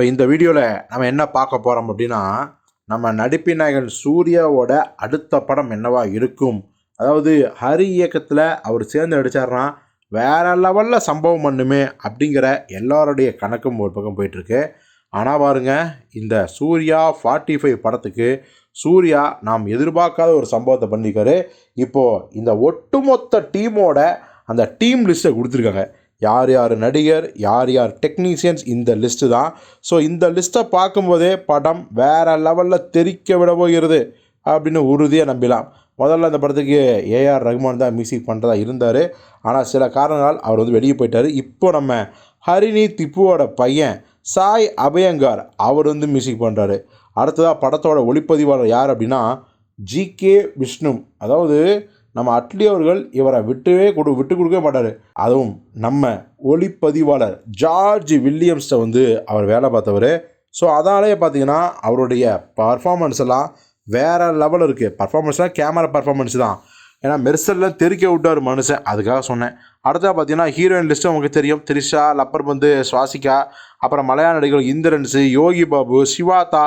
இப்போ இந்த வீடியோவில் நம்ம என்ன பார்க்க போகிறோம் அப்படின்னா நம்ம நடிப்பின் நாயகன் சூர்யாவோட அடுத்த படம் என்னவா இருக்கும்? அதாவது ஹரி இயக்கத்தில் அவர் சேர்ந்து நடித்தார்னா வேறு லெவலில் சம்பவம் பண்ணுமே அப்படிங்கிற எல்லாருடைய கணக்கும் ஒரு பக்கம் போயிட்டுருக்கு. ஆனால் பாருங்க இந்த சூர்யா ஃபார்ட்டி ஃபைவ் படத்துக்கு சூர்யா நாம் எதிர்பார்க்காத ஒரு சம்பவத்தை பண்ணியிருக்காரு. இப்போது இந்த ஒட்டுமொத்த டீமோட அந்த டீம் லிஸ்ட்டை கொடுத்துருக்காங்க. யார் யார் நடிகர் யார் யார் டெக்னீஷியன்ஸ் இந்த லிஸ்ட்டு தான். ஸோ இந்த லிஸ்ட்டை பார்க்கும்போதே படம் வேறு லெவலில் தெரிக்க விட போகிறது அப்படின்னு உறுதியாக நம்பிலாம். முதல்ல அந்த படத்துக்கு ஏஆர் ரகுமான் தான் மியூசிக் பண்ணுறதா இருந்தார். ஆனால் சில காரணங்களால் அவர் வந்து வெளியே போயிட்டார். இப்போ நம்ம ஹரிணி திப்புவோட பையன் சாய் அபயங்கார் அவர் வந்து மியூசிக் பண்ணுறாரு அடுத்ததாக படத்தோட ஒளிப்பதிவாளர் யார் அப்படின்னா ஜிகே விஷ்ணு. அதாவது நம்ம அட்லி அவர்கள் இவரை விட்டுவே கொடு விட்டு கொடுக்கவே மாட்டார். அதுவும் நம்ம ஒளிப்பதிவாளர் ஜார்ஜ் வில்லியம்ஸ்ட்டை வந்து அவர் வேலை பார்த்தவர். ஸோ அதனாலே பார்த்தீங்கன்னா அவருடைய பர்ஃபார்மன்ஸ் எல்லாம் வேறு லெவல் இருக்குது பர்ஃபார்மன்ஸ்லாம் கேமரா பர்ஃபார்மன்ஸ் தான். ஏன்னா மெர்சலில் தெருக்க விட்டார் மனுஷன். அதுக்காக சொன்னேன். அடுத்தா பார்த்தீங்கன்னா ஹீரோயின் லிஸ்ட்டு உங்களுக்கு தெரியும். த்ரிஷா லப்பர் வந்து சுவாசிகா அப்புறம் மலையாள நடிகர்கள் இந்திரன்ஸு யோகி பாபு சிவாதா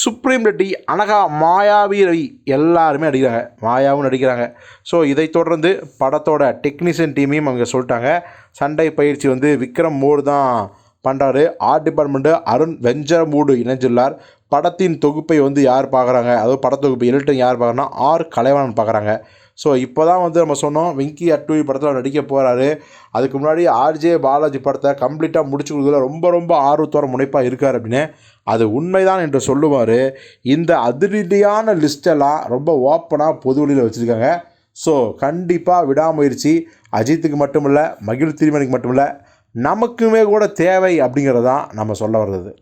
சுப்ரீம் ரெட்டி அனகா மாயாவி ரவி எல்லாருமே நடிக்கிறாங்க. மாயாவும் நடிக்கிறாங்க. ஸோ இதை தொடர்ந்து படத்தோட டெக்னீஷியன் டீமையும் அவங்க சொல்லிட்டாங்க. சண்டை பயிற்சி வந்து விக்ரம் மோர் தான் பண்ணுறாரு ஆர்ட் டிபார்ட்மெண்ட்டு அருண் வெஞ்சரமூடு இணைஞ்சுள்ளார் படத்தின் தொகுப்பை வந்து யார் பார்க்குறாங்க? அதாவது படத்தொகுப்பு எழுட்டன் யார் பார்க்குறாங்கன்னா ஆர். கலைவாணன் பார்க்குறாங்க. ஸோ இப்போ தான் வந்து நம்ம சொன்னோம் வெங்கி அட்டுவி படத்தில் அவர் நடிக்க போகிறாரு அதுக்கு முன்னாடி ஆர்ஜே பாலாஜி படத்தை கம்ப்ளீட்டாக முடிச்சு கொடுக்குறதுல ரொம்ப ரொம்ப ஆர்வத்தோட முனைப்பாக இருக்கார் அப்படின்னு. அது உண்மைதான் என்று சொல்லுவார். இந்த அதிரடியான லிஸ்டெல்லாம் ரொம்ப ஓப்பனாக பொது வழியில் வச்சுருக்காங்க. ஸோ கண்டிப்பாக விடாமுயற்சி. அஜித்துக்கு மட்டுமில்ல மகிழ் திருமணிக்கு மட்டுமில்ல நமக்குமே கூட தேவை அப்படிங்கிறதான் நம்ம சொல்ல வர்றது.